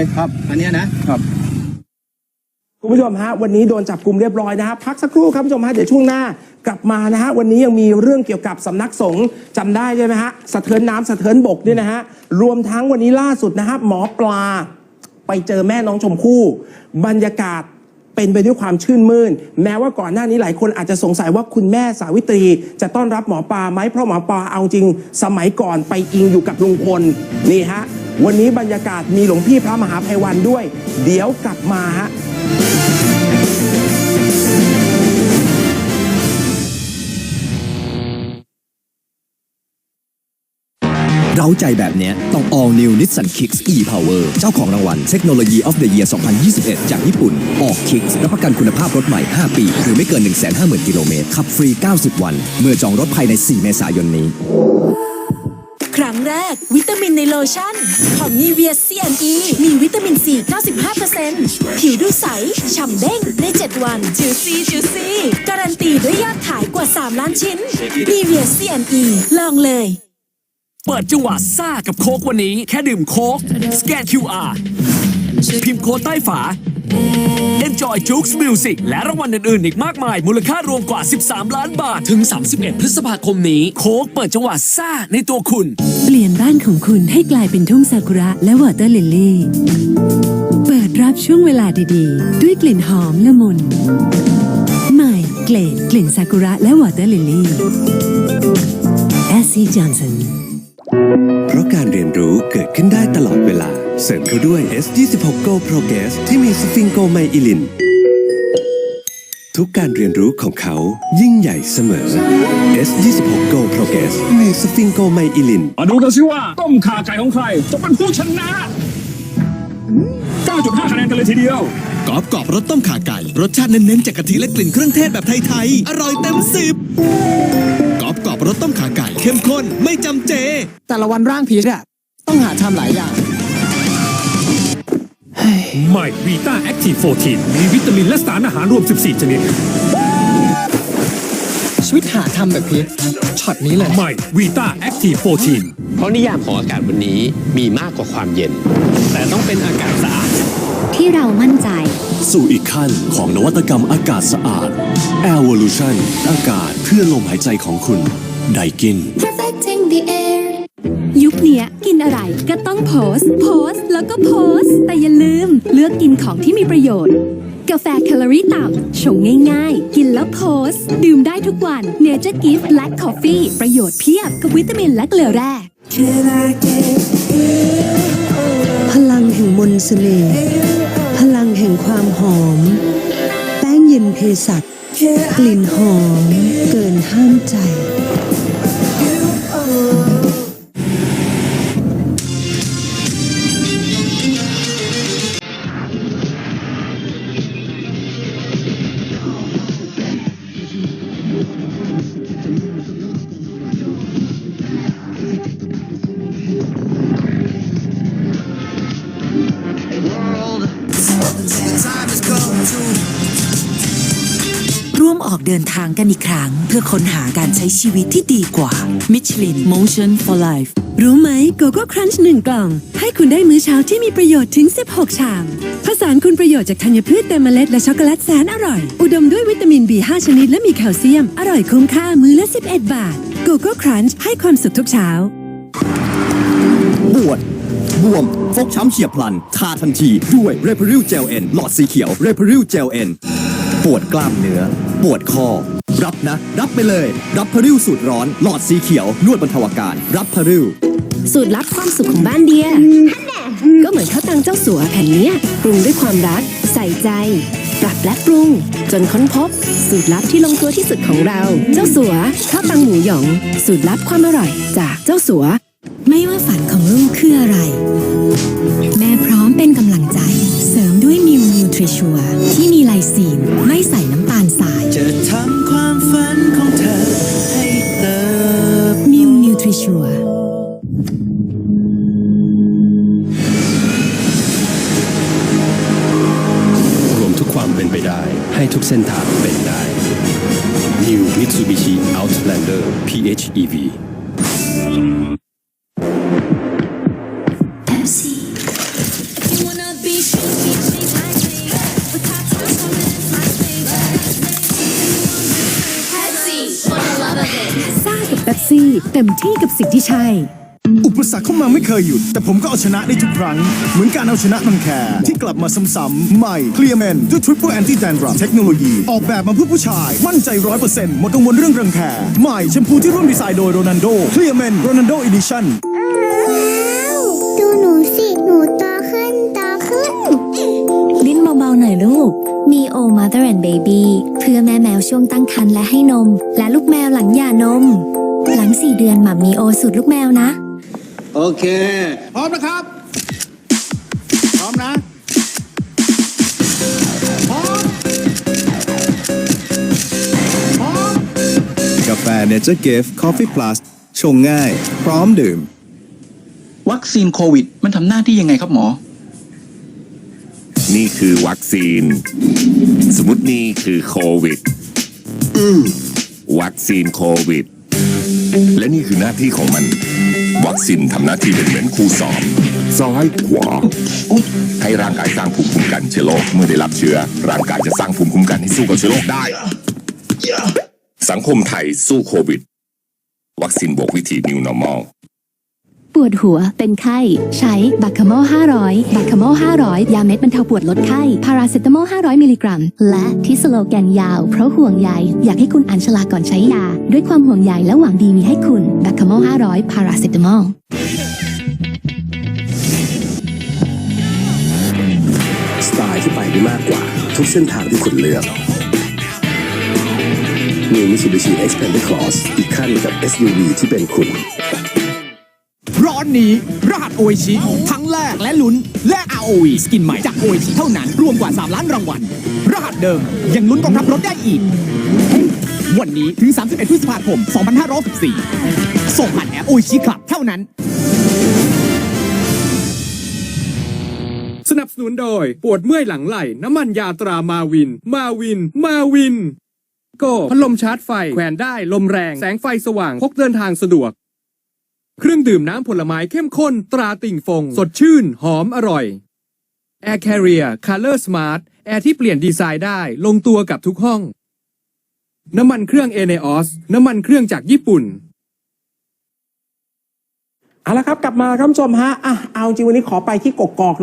เลยครับ อันเนี้ยนะครับ คุณผู้ชมฮะวันนี้โดนจับกลุ่มเรียบร้อยนะฮะพักสักครู่ครับคุณผู้ชมฮะเดี๋ยวช่วงหน้ากลับมานะฮะวันนี้ยังมีเรื่องเกี่ยวกับสำนักสงฆ์จำได้ใช่ไหมฮะสะเทินน้ำสะเทินบกด้วยนะฮะรวมทั้งวันนี้ล่าสุดนะฮะหมอปลา ไปเจอแม่น้องชมพู่บรรยากาศเป็นไปด้วยความชื่นมื่น แม้ว่าก่อนหน้านี้หลายคนอาจจะสงสัยว่าคุณแม่สาวิตรี จะต้อนรับหมอปลาไหมเพราะหมอปลาเอาจริง สมัยก่อนไปอิงอยู่กับลุงพลนี่ฮะ วันนี้บรรยากาศมีหลวงพี่พระมหาภัยวันด้วย เดี๋ยวกลับมาฮะเราใจแบบเนี้ยต้อง All New Nissan Kicks e-Power เจ้าของรางวัลเทคโนโลยี of the Year 2021 จากญี่ปุ่น ออก Kicks รับประกันคุณภาพรถใหม่ 5 ปี หรือไม่เกิน 150,000 กิโลเมตร ขับฟรี 90 วัน เมื่อจองรถภายใน 4 เมษายนนี้ ครั้งแรก วิตามินในโลชั่น ของนีเวีย CNE มีวิตามินซี95%ผิวดูใส ฉ่ำเด้งใน 7 วันจิวซี่จิวซี่การันตีด้วยยอดขายกว่า 3 ล้านชิ้นนีเวีย CNE ลองเลย เปิดจังหวะซ่ากับโค้กวันนี้ แค่ดื่มโค้กสแกน QR พิมพ์โค้ดใต้ฝา Enjoy Jukes Music และรางวัลอื่น ๆ อีกมากมาย มูลค่ารวมกว่า 13 ล้านบาท ถึง 31 พฤษภาคมนี้ โค้กเปิดจังหวะซ่าในตัวคุณ เปลี่ยนบ้านของคุณให้กลายเป็นทุ่งซากุระและวอเตอร์ลิลลี่ เปิดรับช่วงเวลาดีๆ ด้วยกลิ่นหอมละมุน ใหม่เกรดกลิ่นซากุระและวอเตอร์ลิลลี่แอสซี่จอห์นสันเพราะการเรียนรู้เกิดขึ้นได้ตลอดเวลา เสริมเข้าด้วย S26 Go Progress ที่มีสฟิงโกไมอิลิน ทุกการเรียนรู้ของเขายิ่งใหญ่เสมอ S26 Go Progress มีสฟิงโกไมอิลิน มาดูกันสิว่า ต้มข่าไก่ของใคร จะเป็นผู้ชนะ 9.5คะแนนกันเลยทีเดียว กรอบกรอบรสต้มข่าไก่ รสชาติเน้นๆจากกะทิและกลิ่นเครื่องเทศแบบไทยๆ อร่อยเต็มสิบกรอบกรอบรสต้มข่าไก่เข้มข้นไม่จำเจ แต่ละวันร่างพีชอะต้องหาทำหลายอย่าง ใหม่วีต้าแอคทีฟ14มีวิตามินและสารอาหารรวม 14 ชนิด ชีวิตหาทำแบบพีชช็อตนี้เลย ใหม่วีต้าแอคทีฟ14เพราะนิยามของอากาศวันนี้มีมากกว่าความเย็น แต่ต้องเป็นอากาศสะอาด ที่เรามั่นใจ สู่อีกขั้นของนวัตกรรมอากาศสะอาด Evolution อากาศเพื่อลมหายใจของคุณไดกิน Perfecting the air ยุคเนี้ยกิน อะไรก็ต้องโพสต์ โพสต์ แล้วก็โพสต์ แต่อย่าลืม เลือกกินของที่มีประโยชน์ กาแฟแคลอรี่ต่ำชงง่ายๆ กินแล้วโพสต์ ดื่มได้ทุกวัน Nature Gift Black Coffee ประโยชน์เพียบกับวิตามินและเกลือแร่พลังแห่งมนต์เสน่ห์พลังแห่งความหอม แป้งเย็นเพสัตกลิ่นหอม เกินห้ามใจ เดินทางกันอีกครั้ง เพื่อค้นหาการใช้ชีวิตที่ดีกว่า Michelin Motion for Life รู้ไหมโกโก้ครันช์หนึ่งกล่อง ให้คุณได้มื้อเช้าที่มีประโยชน์ถึง 16 ชาม ผสานคุณประโยชน์จากธัญพืชเต็มเมล็ดและช็อกโกแลตแสนอร่อย อุดมด้วยวิตามิน B5 ชนิดและมีแคลเซียม อร่อยคุ้มค่ามื้อละ 11 บาทโกโก้ครันช์ให้ความสุขทุกเช้าปวดบวม ฟกช้ำเฉียบพลัน ทาทันทีด้วยเรพ r ริลเจลเอ็นหลอดสีเขียวเรพ r ริลเจลเอ็นปวดกล้ามเนื้อ ปวดคอ รับนะ รับไปเลย รับพริลสูตรร้อน หลอดสีเขียวนวดบรรเทาอาการ รับพริลสูตรลับความสุขของบ้านเดีย ก็เหมือนข้าวตังเจ้าสัวแผ่นเนี้ยปรุงด้วยความรัก ใส่ใจ ปรับและปรุง จนค้นพบ สูตรลับที่ลงตัวที่สุดของเรา เจ้าสัวข้าวตังหมูหยอง สูตรลับความอร่อยจากเจ้าสัว ไม่ว่าฝันของลูกคืออะไร แม่พร้อมเป็นกำลังใจ เสริมด้วยมิวนิวทริชัวที่มีไลซีนไม่ใส่ ฝันของเธอให้เติบมิวนิวทริชัวรวมทุกความเป็นไปได้ ให้ทุกเส้นทางเป็นได้ New Mitsubishi Outlander PHEV ซี่ เต็มที่กับสิ่งที่ใช่ อุปสรรคเข้ามาไม่เคยหยุด แต่ผมก็เอาชนะได้ทุกครั้ง เหมือนการเอาชนะรังแคที่กลับมาซ้ำๆใหม่ Clear Men ด้วย Triple Anti Dandruff เทคโนโลยี ออกแบบมาเพื่อผู้ชาย มั่นใจ100%หมดกังวลเรื่องรังแคใหม่แชมพูที่ร่วมดีไซน์โดยโรนันโด Clear Men Ronaldo Edition ดูหนูสิ หนูโตขึ้นโตขึ้น ลิ้นเบาๆหน่อยลูก มีโอ Mother and Baby เพื่อแม่แมวช่วงตั้งครรภ์และให้นม และลูกแมวหลังหย่านมหลั งสี่เดือนหมัมมีโอสูตรลูกแมวนะ โอเค พร้อมนะครับ พร้อมนะ พร้อม พร้อม กาแฟ Nature Gift Coffee Plus ชงง่าย พร้อมดื่ม วัคซีนโควิด มันทำหน้าที่ยังไงครับหมอ นี่คือวัคซีน สมมตินี่คือโควิดวัคซีนโควิด และนี่คือหน้าที่ของมัน วัคซีนทำหน้าที่เป็นเหมือนครูสอนซ้ายขวาให้ร่างกายสร้างภูมิคุ้มกันเชื้อโรคเมื่อได้รับเชื้อ ร่างกายจะสร้างภูมิคุ้มกันให้สู้กับเชื้อโรคได้ สังคมไทยสู้โควิด วัคซีนบวกวิธี New Normal ปวดหัว เป็นไข้ ใช้บัคคาโม500 บัคคาโม500 ยาเม็ดบรรเทาปวดลดไข้ พาราเซตามอล500 มิลลิกรัม และที่สโลแกนยาว เพราะห่วงใย อยากให้คุณอ่านฉลากก่อนใช้ยา ด้วยความห่วงใยและหวังดีมีให้คุณ บัคคาโม500 พาราเซตามอลสไตล์ที่ไปได้มากกว่า ทุกเส้นทางที่คุณเลือก New Mitsubishi Xpander Cross อีกขั้นกับ SUV ที่เป็นคุณ นี้รหัสโอชิทั้งแรกและลุ้นและ ROV สกินใหม่จากโอชิเท่านั้นรวมกว่า 3 ล้านรางวัล รหัสเดิมยังลุ้นกองทัพรถได้อีก วันนี้ถึง 31 พฤษภาคม 2564ส่งผ่านแอปโอชิคลับเท่านั้น สนับสนุนโดย ปวดเมื่อยหลังไหล่น้ำมันยาตรามาวิน มาวิน มาวิน โก้พัดลมชาร์จไฟแขวนได้ลมแรง แสงไฟสว่างพกเดินทางสะดวก เครื่องดื่มน้ำผลไม้เข้มข้นตราติ่งฟง สดชื่น หอมอร่อย Air Carrier Color Smart แอร์ที่เปลี่ยนดีไซน์ได้ลงตัวกับทุกห้อง น้ำมันเครื่องเอเนออสน้ำมันเครื่องจากญี่ปุ่นเอาละครับกลับมาครับคุณผู้ชมฮะอะเอาจริงวันนี้ขอไปที่กกอก